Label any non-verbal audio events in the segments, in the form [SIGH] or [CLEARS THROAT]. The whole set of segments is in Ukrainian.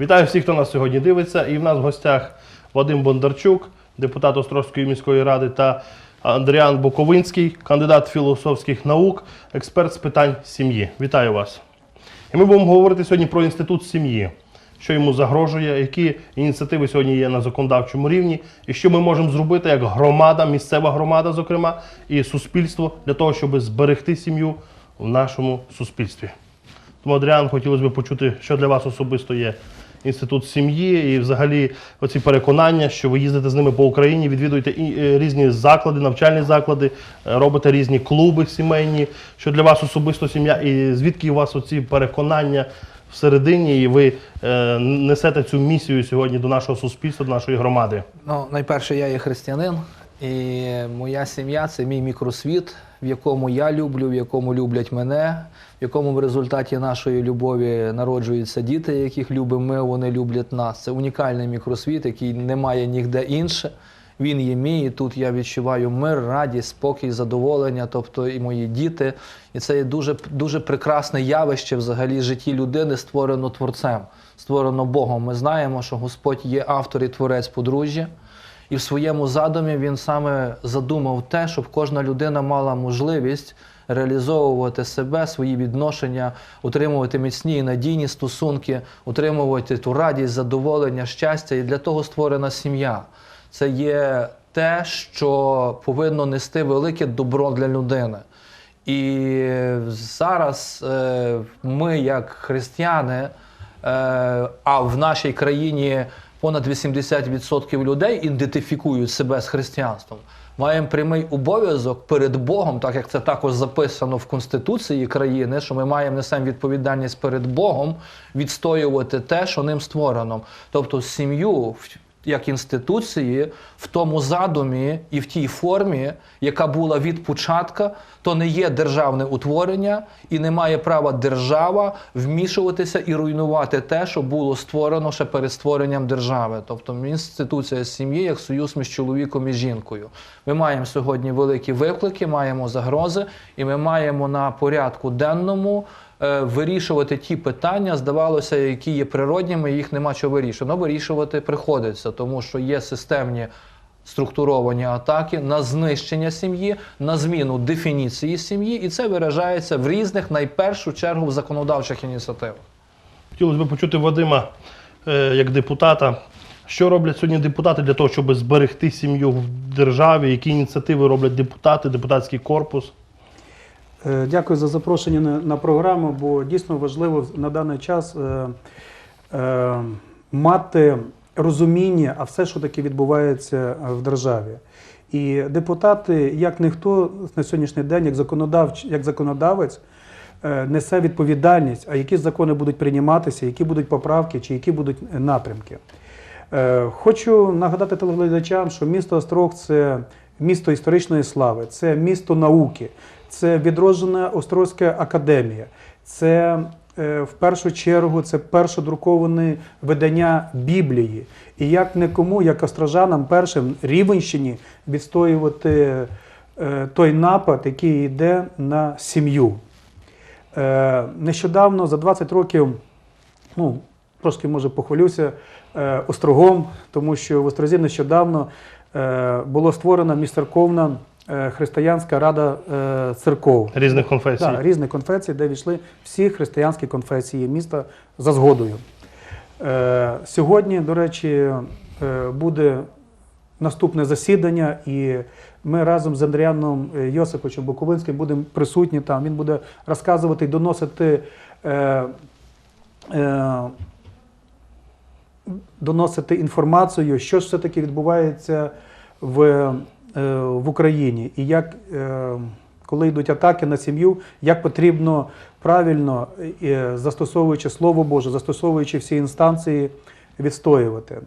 Вітаю всіх, хто нас сьогодні дивиться. І в нас в гостях Вадим Бондарчук, депутат Острозької міської ради, та Андріан Буковинський, кандидат філософських наук, експерт з питань сім'ї. Вітаю вас. І ми будемо говорити сьогодні про інститут сім'ї, що йому загрожує, які ініціативи сьогодні є на законодавчому рівні, і що ми можемо зробити як громада, місцева громада, зокрема, і суспільство для того, щоб зберегти сім'ю в нашому суспільстві. Тому, Адріан, хотілося б почути, що для вас особисто є інститут сім'ї і взагалі оці переконання, що ви їздите з ними по Україні, відвідуєте е, різні заклади, навчальні заклади, е, робите різні клуби сімейні. Що для вас особисто сім'я, і звідки у вас оці переконання всередині, і ви е, несете цю місію сьогодні до нашого суспільства, до нашої громади? Ну, найперше, я є християнин, і моя сім'я це мій мікросвіт, в якому я люблю, в якому люблять мене, якому в результаті нашої любові народжуються діти, яких любимо ми, вони люблять нас. Це унікальний мікросвіт, який немає ніде інше. Він є мій, і тут я відчуваю мир, радість, спокій, задоволення, тобто і мої діти. І це є дуже, дуже прекрасне явище взагалі житті людини, створено творцем, створено Богом. Ми знаємо, що Господь є автор і творець подружжя. І в своєму задумі він саме задумав те, щоб кожна людина мала можливість реалізовувати себе, свої відношення, утримувати міцні і надійні стосунки, утримувати ту радість, задоволення, щастя. І для того створена сім'я. Це є те, що повинно нести велике добро для людини. І зараз е, ми, як християни, е, а в нашій країні понад 80% людей ідентифікують себе з християнством. Маємо прямий обов'язок перед Богом, так як це також записано в Конституції країни, що ми маємо несемо відповідальність перед Богом відстоювати те, що ним створено. Тобто сім'ю як інституції в тому задумі і в тій формі, яка була від початка, то не є державне утворення і не має права держава вмішуватися і руйнувати те, що було створено ще перед створенням держави. Тобто інституція сім'ї як союз між чоловіком і жінкою. Ми маємо сьогодні великі виклики, маємо загрози, і ми маємо на порядку денному вирішувати ті питання, здавалося, які є природніми, їх нема чого вирішувати. Ну, вирішувати приходиться, тому що є системні структуровані атаки на знищення сім'ї, на зміну дефініції сім'ї, і це виражається в різних, найпершу чергу, в законодавчих ініціативах. Хотілося б почути Вадима е, як депутата. Що роблять сьогодні депутати для того, щоб зберегти сім'ю в державі? Які ініціативи роблять депутати, депутатський корпус? Е, Дякую за запрошення на, програму, бо дійсно важливо на даний час е, е, мати розуміння, а все, що таке відбувається в державі. І депутати, як ніхто на сьогоднішній день, як законодавч, як законодавець, несе відповідальність, а які закони будуть прийматися, які будуть поправки чи які будуть напрямки. Хочу нагадати телеглядачам, що місто Острог це місто історичної слави, це місто науки, це відроджена Острозька академія, це е, в першу чергу це першодруковане видання Біблії. І як нікому, як острожанам першим Рівенщині відстоювати е, той напад, який йде на сім'ю. Е, Нещодавно, за 20 років, ну, трошки може похвалюся Острогом, тому що в Острозі нещодавно було створена міжцерковна е, християнська рада е, церков. Різних конфесій. Так, різних конфесій, де війшли всі християнські конфесії міста за згодою. Е, сьогодні, до речі, е, буде наступне засідання, і ми разом з Андріаном е, Йосиповичем Буковинським будемо присутні там. Він буде розказувати і доносити. Е, е, Доносити інформацію, що ж все-таки відбувається в, е, в Україні, і як, е, коли йдуть атаки на сім'ю, як потрібно правильно, е, застосовуючи Слово Боже, застосовуючи всі інстанції, відстоювати.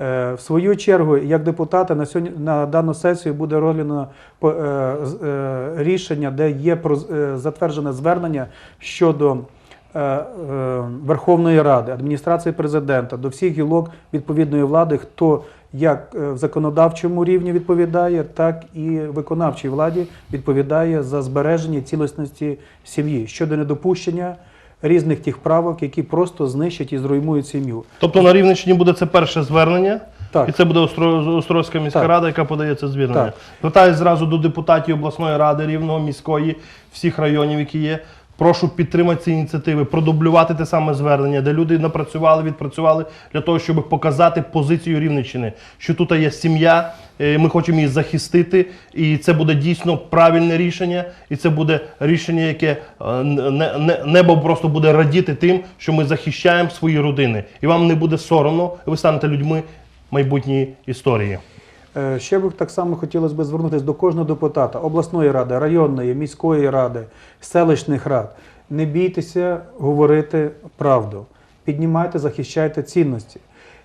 Е, В свою чергу, як депутата, на сьогодні на дану сесію буде розглянено е, е, рішення, де є е, затверджене звернення щодо е, е, Верховної Ради, адміністрації президента, до всіх гілок відповідної влади, хто як е, в законодавчому рівні відповідає, так і виконавчій владі відповідає за збереження цілісності сім'ї щодо недопущення різних тих правок, які просто знищать і зруйнують сім'ю. Тобто на Рівненщині буде це перше звернення, Так. і це буде Остро- Острозька міська Так. рада, яка подає це звернення. Звертаюсь зразу до депутатів обласної ради Рівного, міської, всіх районів, які є. Прошу підтримати ці ініціативи, продублювати те саме звернення, де люди напрацювали, відпрацювали для того, щоб показати позицію Рівненщини, що тут є сім'я, е, ми хочемо її захистити, і це буде дійсно правильне рішення, і це буде рішення, яке е, не, не, небо просто буде радіти тим, що ми захищаємо свої родини. І вам не буде соромно, і ви станете людьми майбутньої історії. Е, Ще б так само хотілося б звернутися до кожного депутата обласної ради, районної, міської ради, селищних рад. Не бійтеся говорити правду. Піднімайте, захищайте цінності.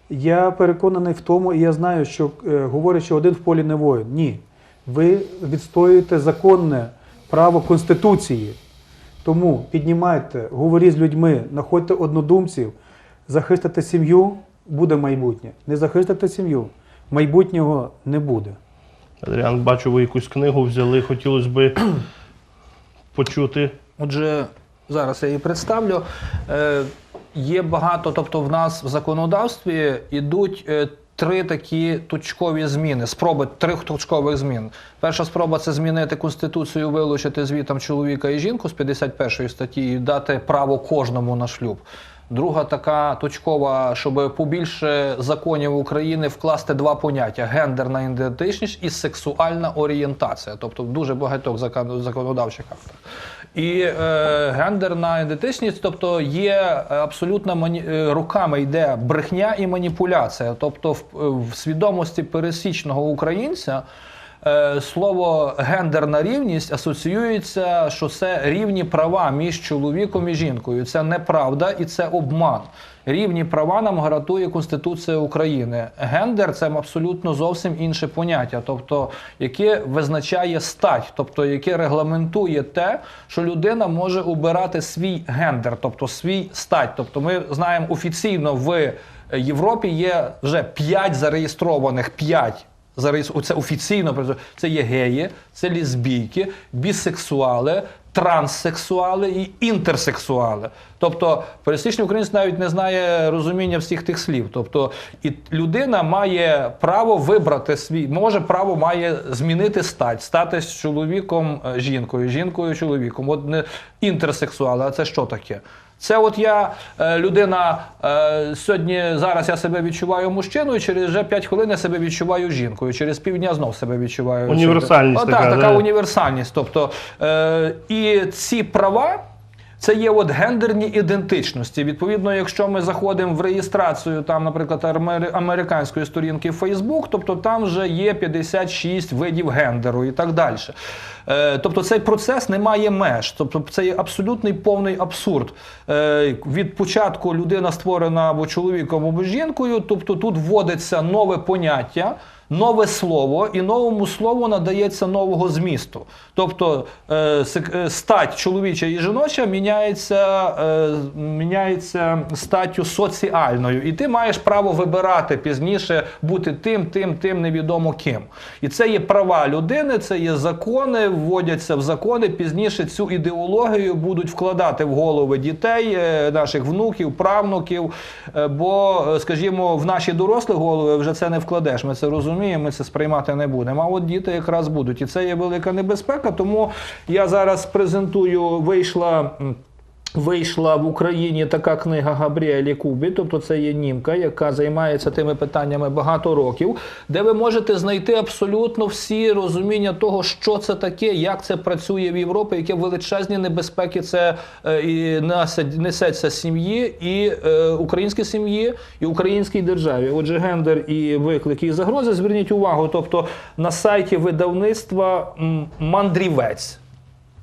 Я переконаний в тому, і я знаю, що е, говорять, що один в полі не воїн. Ні. Ви відстоюєте законне право Конституції. Тому піднімайте, говоріть з людьми, знаходьте однодумців, захистите сім'ю, буде майбутнє. Не захистите сім'ю, майбутнього не буде. Адріан, бачу, ви якусь книгу взяли, хотілося б [CLEARS THROAT] почути. Отже, зараз я її представлю. Е, є багато, тобто в нас в законодавстві йдуть е, три такі точкові зміни, спроби трьох точкових змін. Перша спроба це змінити конституцію, вилучити звітом чоловіка і жінку з 51 статті і дати право кожному на шлюб. Друга така точкова, щоб побільше законів України вкласти два поняття: гендерна ідентичність і сексуальна орієнтація, тобто в дуже багатьох закон- законодавчих актах. І е, гендерна ідентичність, тобто є абсолютно мані... е, руками йде брехня і маніпуляція. Тобто, в, в свідомості пересічного українця слово гендерна рівність асоціюється, що це рівні права між чоловіком і жінкою. Це неправда і це обман. Рівні права нам гарантує Конституція України. Гендер це абсолютно зовсім інше поняття, тобто яке визначає стать, тобто яке регламентує те, що людина може обирати свій гендер, тобто свій стать. Тобто, ми знаємо офіційно в Європі є вже 5 зареєстрованих 5 Зараз це офіційно. Це є геї, це лесбійки, бісексуали, транссексуали і інтерсексуали. Тобто пересічний українець навіть не знає розуміння всіх тих слів. Тобто, і людина має право вибрати свій, може право має змінити стать, стати чоловіком е, жінкою, жінкою чоловіком. От не інтерсексуали, а це що таке? Це от я е, людина е, сьогодні зараз я себе відчуваю мужчиною, через вже 5 хвилин я себе відчуваю жінкою. Через півдня знов себе відчуваю. Універсальність О, така, так, така да. універсальність. Тобто е, і ці права. Це є от гендерні ідентичності. Відповідно, якщо ми заходимо в реєстрацію, там, наприклад, амери- американської сторінки Facebook, тобто там вже є 56 видів гендеру і так далі. Е, тобто цей процес не має меж. Тобто це є абсолютний повний абсурд. Е, від початку людина створена або чоловіком, або жінкою, тобто тут вводиться нове поняття. Нове слово, і новому слову надається нового змісту. Тобто е, е, стать чоловіча і жіноча міняється, е, міняється статтю соціальною. І ти маєш право вибирати пізніше бути тим, тим, тим невідомо ким. І це є права людини, це є закони, вводяться в закони. Пізніше цю ідеологію будуть вкладати в голови дітей, наших внуків, правнуків. Бо, скажімо, в наші дорослі голови вже це не вкладеш. Ми це розуміємо, ми це сприймати не будемо. А от діти якраз будуть. І це є велика небезпека. Тому я зараз презентую, вийшла. Вийшла в Україні така книга Габріелі Кубі, тобто це є німка, яка займається тими питаннями багато років, де ви можете знайти абсолютно всі розуміння того, що це таке, як це працює в Європі, які величезні небезпеки це е, і несеться сім'ї, і е, українській сім'ї, і українській державі. Отже, гендер і виклики і загрози. Зверніть увагу, тобто на сайті видавництва мандрівець.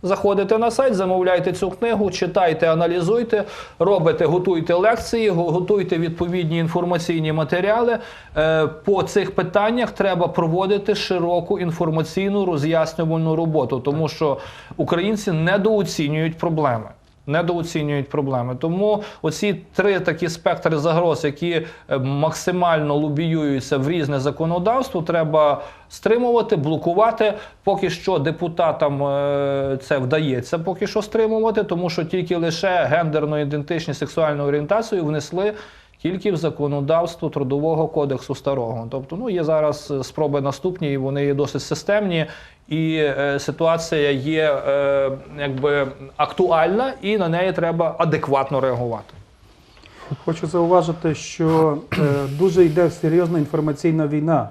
Заходите на сайт, замовляйте цю книгу, читайте, аналізуйте, робите, готуйте лекції, готуйте відповідні інформаційні матеріали. Е, По цих питаннях треба проводити широку інформаційну роз'яснювальну роботу, тому що українці недооцінюють проблеми. Недооцінюють проблеми. Тому оці три такі спектри загроз, які е, максимально лобіюються в різне законодавство, треба стримувати, блокувати. Поки що депутатам е, це вдається поки що стримувати, тому що тільки лише гендерну ідентичність, сексуальну орієнтацію внесли. Тільки в законодавство трудового кодексу старого. Тобто, ну є зараз е, спроби наступні, і вони є досить системні, і е, ситуація є е, якби актуальна, і на неї треба адекватно реагувати. Хочу зауважити, що е, дуже йде серйозна інформаційна війна.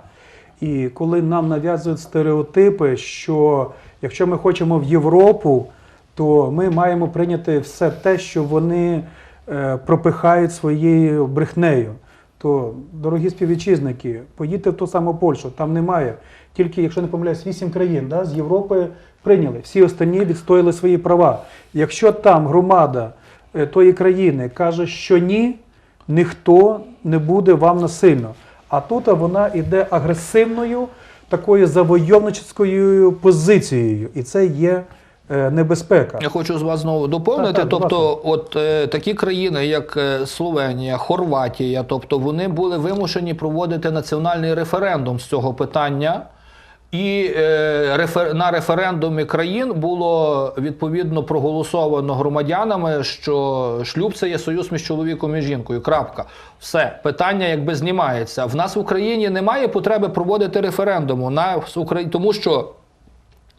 І коли нам нав'язують стереотипи, що якщо ми хочемо в Європу, то ми маємо прийняти все те, що вони пропихають своєю брехнею. То, дорогі співвітчизники, поїдьте в ту саму Польщу, там немає. Тільки, якщо не помиляюсь, вісім країн да, з Європи прийняли. Всі останні відстояли свої права. Якщо там громада е, тої країни каже, що ні, ніхто не буде вам насильно. А тут вона йде агресивною, такою завойовничською позицією. І це є е, небезпека. Я хочу з вас знову доповнити. Так, так, тобто, от е, такі країни, як е, Словенія, Хорватія, тобто вони були вимушені проводити національний референдум з цього питання. І е, рефер... на референдумі країн було відповідно проголосовано громадянами, що шлюб це є союз між чоловіком і жінкою. Крапка. Все питання якби знімається. В нас в Україні немає потреби проводити референдуму на Україні, тому що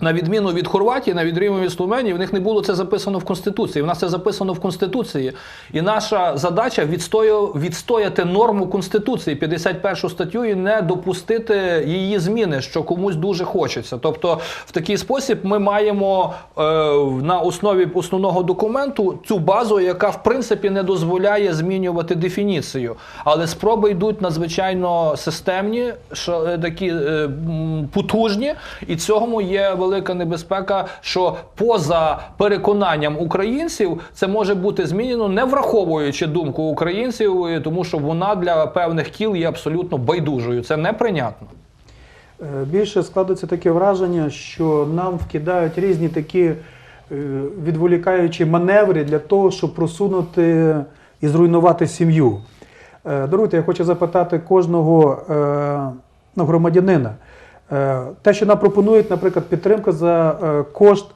на відміну від Хорватії, на відміну від Словенії, в них не було це записано в Конституції. В нас це записано в Конституції. І наша задача відстою, відстояти норму Конституції, 51 статтю, і не допустити її зміни, що комусь дуже хочеться. Тобто, в такий спосіб ми маємо е, на основі основного документу цю базу, яка в принципі не дозволяє змінювати дефініцію. Але спроби йдуть надзвичайно системні, такі е, потужні, і цьому є велика небезпека, що поза переконанням українців це може бути змінено, не враховуючи думку українців, е, тому що вона для певних кіл є абсолютно байдужою. Це неприйнятно. Е, Більше складається таке враження, що нам вкидають різні такі е, відволікаючі маневри для того, щоб просунути і зруйнувати сім'ю. Даруйте, я хочу запитати кожного ну, громадянина. Е, Те, що нам пропонують, наприклад, підтримка за е, кошт,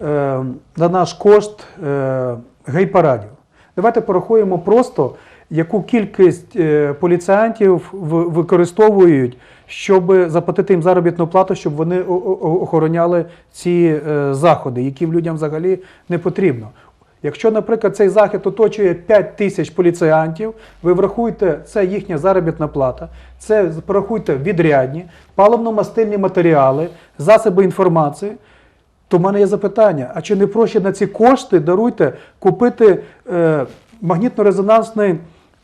е, за наш кошт е, гей-парадів. Давайте порахуємо просто, яку кількість е, поліціантів використовують, щоб заплатити їм заробітну плату, щоб вони охороняли ці е, заходи, які людям взагалі не потрібно. Якщо, наприклад, цей захід оточує 5 тисяч поліціантів, ви врахуйте, це їхня заробітна плата, це порахуйте відрядні, паливно-мастильні матеріали, засоби інформації. То в мене є запитання: а чи не проще на ці кошти даруйте купити е, магнітно-резонансний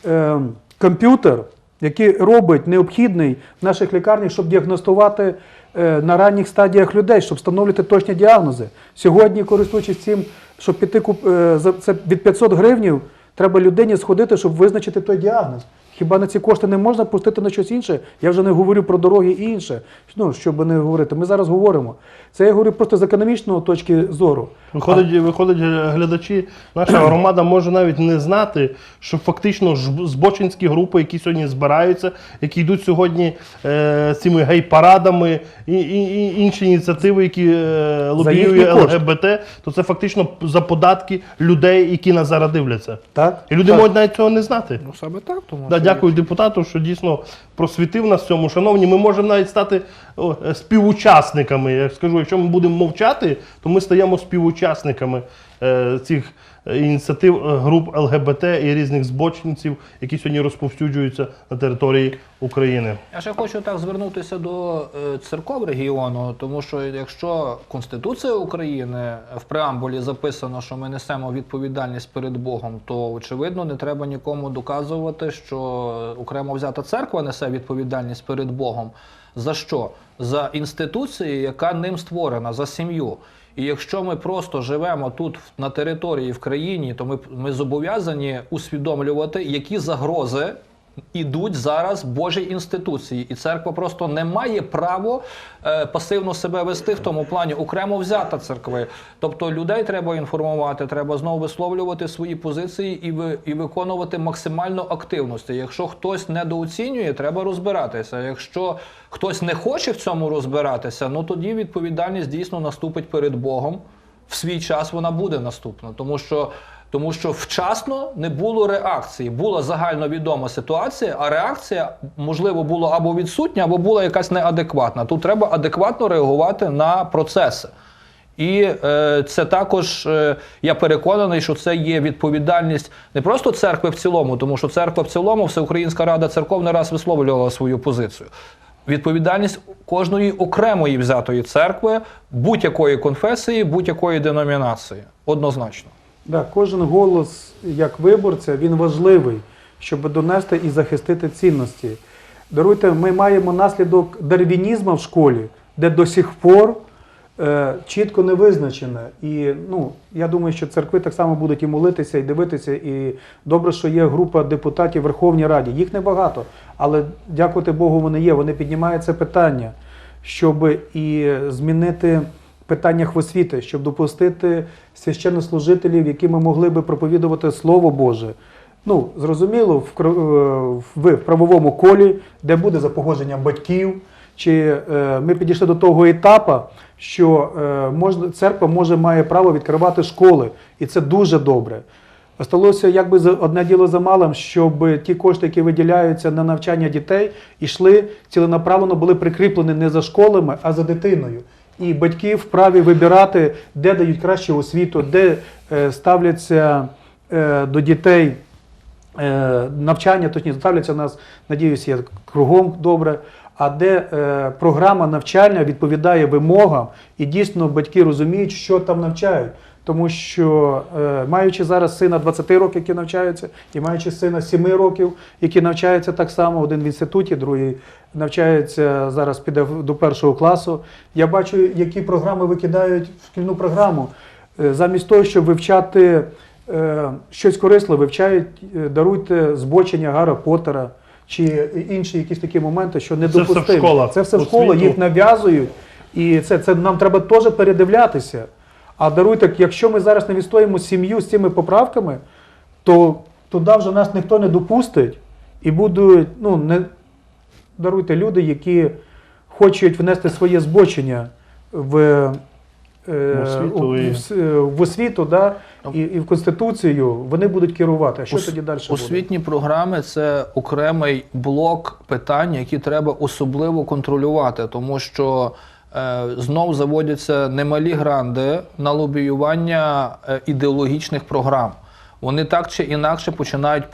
е, комп'ютер, який робить необхідний в наших лікарнях, щоб діагностувати е, на ранніх стадіях людей, щоб встановлювати точні діагнози. Сьогодні, користуючись цим, щоб піти куп, е, це від 500 гривнів, треба людині сходити, щоб визначити той діагноз. Хіба на ці кошти не можна пустити на щось інше? Я вже не говорю про дороги і інше. Ну, щоб не говорити. Ми зараз говоримо. Це я говорю просто з економічної точки зору. Виходить, виходить е, глядачі, наша громада може навіть не знати, що фактично збочинські групи, які сьогодні збираються, які йдуть сьогодні е, цими гей-парадами і, і, і інші ініціативи, які е, лобіює кошти. ЛГБТ, то це фактично за податки людей, які нас зараз дивляться. Так? І люди Так. можуть навіть цього не знати. Ну саме так, тому Да, що- дякую депутату, що дійсно просвітив нас в цьому. Шановні, ми можемо навіть стати е, співучасниками. Я скажу, якщо ми будемо мовчати, то ми стаємо співучасниками е, цих е, ініціатив груп ЛГБТ і різних збочинців, які сьогодні розповсюджуються на території України. Я ще хочу так звернутися до церков регіону, тому що якщо Конституція України в преамбулі записано, що ми несемо відповідальність перед Богом, то очевидно не треба нікому доказувати, що окремо взята церква несе відповідальність перед Богом. За що? За інституцію, яка ним створена, за сім'ю. І якщо ми просто живемо тут на території в країні, то ми, ми зобов'язані усвідомлювати, які загрози ідуть зараз Божі інституції, і церква просто не має право е, пасивно себе вести в тому плані, окремо взята церкви. Тобто людей треба інформувати, треба знову висловлювати свої позиції і, ви, і виконувати максимально активності. Якщо хтось недооцінює, треба розбиратися. Якщо хтось не хоче в цьому розбиратися, ну тоді відповідальність дійсно наступить перед Богом. В свій час вона буде наступна, тому що. Тому що вчасно не було реакції. Була загальновідома ситуація, а реакція, можливо, була або відсутня, або була якась неадекватна. Тут треба адекватно реагувати на процеси. І е, це також, е, я переконаний, що це є відповідальність не просто церкви в цілому, тому що церква в цілому, Всеукраїнська рада церков не раз висловлювала свою позицію. Відповідальність кожної окремої взятої церкви, будь-якої конфесії, будь-якої деномінації. Однозначно. Да, кожен голос як виборця він важливий, щоб донести і захистити цінності. Даруйте, ми маємо наслідок дарвінізму в школі, де до сих пор е, чітко не визначено. І ну, я думаю, що церкви так само будуть і молитися, і дивитися. І добре, що є група депутатів Верховній Раді. Їх небагато, але дякувати Богу, вони є. Вони піднімають це питання, щоб і змінити питаннях освіти, щоб допустити священнослужителів, які ми могли би проповідувати Слово Боже. Ну, зрозуміло, е, в, в правовому колі, де буде за погодженням батьків, чи е, ми підійшли до того етапу, що е, можна, церква може має право відкривати школи, і це дуже добре. Осталося якби одне діло за малим, щоб ті кошти, які виділяються на навчання дітей, йшли ціленаправленно, були прикріплені не за школами, а за дитиною. І батьки вправі вибирати, де дають кращу освіту, де е, ставляться е, до дітей е, навчання, точніше, ставляться нас, надіюсь, є кругом добре. А де е, програма навчання відповідає вимогам, і дійсно батьки розуміють, що там навчають. Тому що, е, маючи зараз сина 20 років, які навчаються, і маючи сина 7 років, які навчаються так само, один в інституті, другий навчається зараз піде до першого класу. Я бачу, які програми викидають в шкільну програму. Е, Замість того, щоб вивчати е, щось корисне, вивчають, даруйте збочення Гарра Поттера чи інші якісь такі моменти, що в недопустимо. Це все в світу. їх нав'язують. І це, це нам треба теж передивлятися. А даруйте, якщо ми зараз не відстоїмо сім'ю з цими поправками, то туди вже нас ніхто не допустить. І будуть, ну, не даруйте люди, які хочуть внести своє збочення в, е, освіту і- в, е, в освіту да, і, і в Конституцію, вони будуть керувати. А що Ос- тоді далі буде? Освітні програми це окремий блок питань, які треба особливо контролювати, тому що знов заводяться немалі гранди на лобіювання е, ідеологічних програм. Вони так чи інакше починають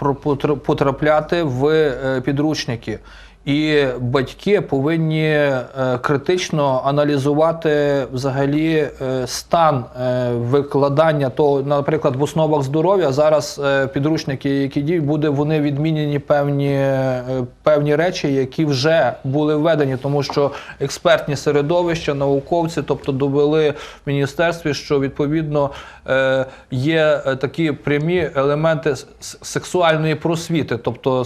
потрапляти в е, підручники. І батьки повинні е, критично аналізувати взагалі е, стан е, викладання того, наприклад, в основах здоров'я. Зараз підручники, які діють, буде вони відмінені певні, певні речі, які вже були введені, тому що експертні середовища, науковці, тобто довели в міністерстві, що відповідно є такі прямі елементи сексуальної просвіти. Тобто,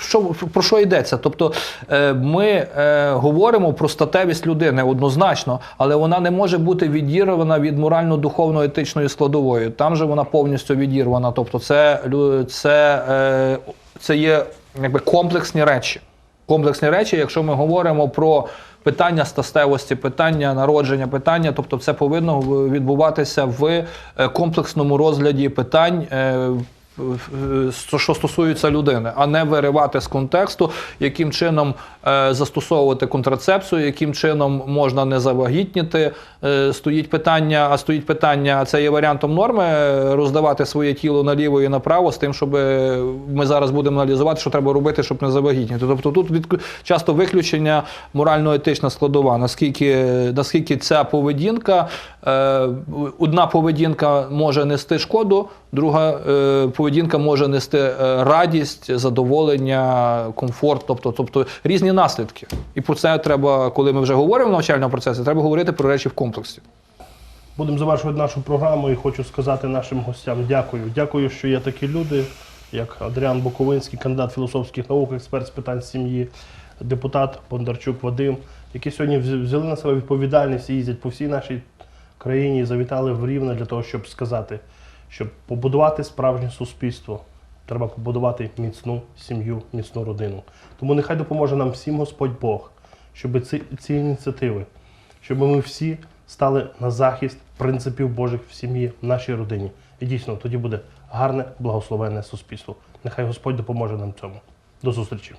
що про що йдеться? Тобто, е, ми е, говоримо про статевість людини однозначно, але вона не може бути відірвана від морально-духовно-етичної складової. Там же вона повністю відірвана. Тобто, це це, е, це є якби комплексні речі. Комплексні речі, якщо ми говоримо про питання статевості, питання народження, питання, тобто це повинно відбуватися в комплексному розгляді питань. Що стосується людини, а не виривати з контексту, яким чином е, застосовувати контрацепцію, яким чином можна не завагітніти. Е, стоїть питання, а стоїть питання, це є варіантом норми е, роздавати своє тіло наліво і направо з тим, щоб ми зараз будемо аналізувати, що треба робити, щоб не завагітніти. Тобто тут від, часто виключення морально-етична складова. Наскільки, наскільки ця поведінка, одна поведінка може нести шкоду, друга е, поведінка може нести е, радість, задоволення, комфорт, тобто, тобто різні наслідки. І про це треба, коли ми вже говоримо в навчальному процесі, треба говорити про речі в комплексі. Будемо завершувати нашу програму і хочу сказати нашим гостям дякую. Дякую, що є такі люди, як Адріан Буковинський, кандидат філософських наук, експерт з питань сім'ї, депутат Бондарчук Вадим, які сьогодні вз- взяли на себе відповідальність і їздять по всій нашій країні і завітали в Рівне для того, щоб сказати, щоб побудувати справжнє суспільство. Треба побудувати міцну сім'ю, міцну родину. Тому нехай допоможе нам всім Господь Бог, щоб ці, ці ініціативи, щоб ми всі стали на захист принципів Божих в сім'ї, в нашій родині. І дійсно тоді буде гарне, благословенне суспільство. Нехай Господь допоможе нам цьому. До зустрічі!